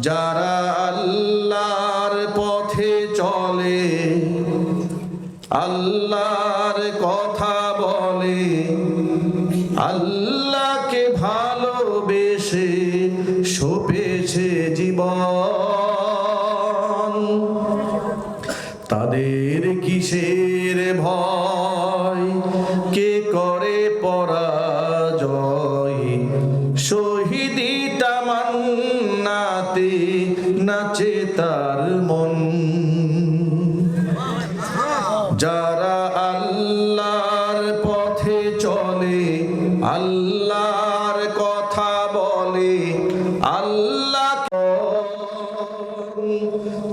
যারা আল্লাহর পথে চলে আল্লাহর কথা বলে আল্লাহকে ভালোবেসে সপেছে জীবন। তামান্নাতে নাচে তার মন। যারা আল্লাহর পথে চলে, আল্লাহর কথা বলে, আল্লাহ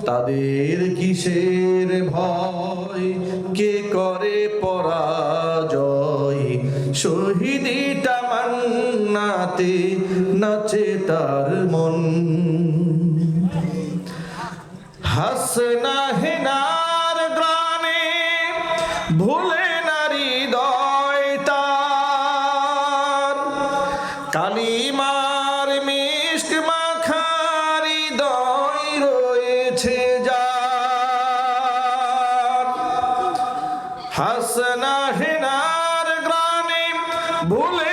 তাদের কিসের ভয়? কে করে পরাজয়? শহীদি তামান্নাতে নাচে তার মন। হাসনা হেনার গ্রামে ভুলে নারী দয় তার। কালিমার মিষ্ট মাখারি দয় রয়েছে যার। হাসনা হেনার গ্রামে ভুলে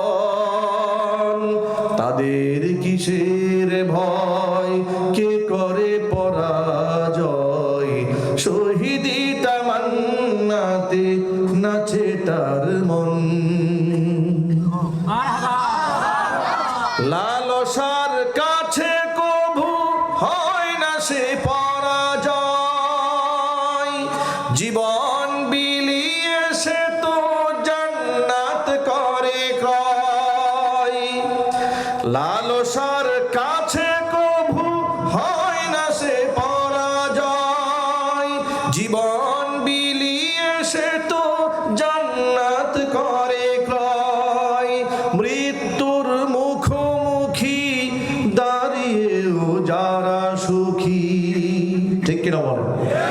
তাদের কিসের ভয়? কে করে পরাজয়? শহীদি তামান্নাতে নাচে তার মন। লাল কাছে লালসার কাছে কভু হয় না সে পরাজয়। জীবন বিলিয়ে সে তো জান্নাত করে ক্রয়। মৃত্যুর মুখোমুখি দাঁড়িয়েও যারা সুখী। ঠিক কিনা বলেন?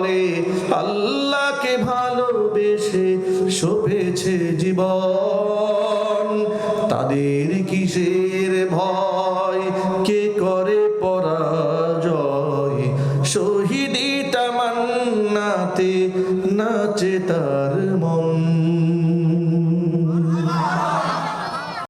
বলে, আল্লাহকে ভালোবেসে শোভেছে জীবন। তাদের কিসের ভয়? কে করে পরাজয়? শহীদি তামান্নাতে নাচে তার মন।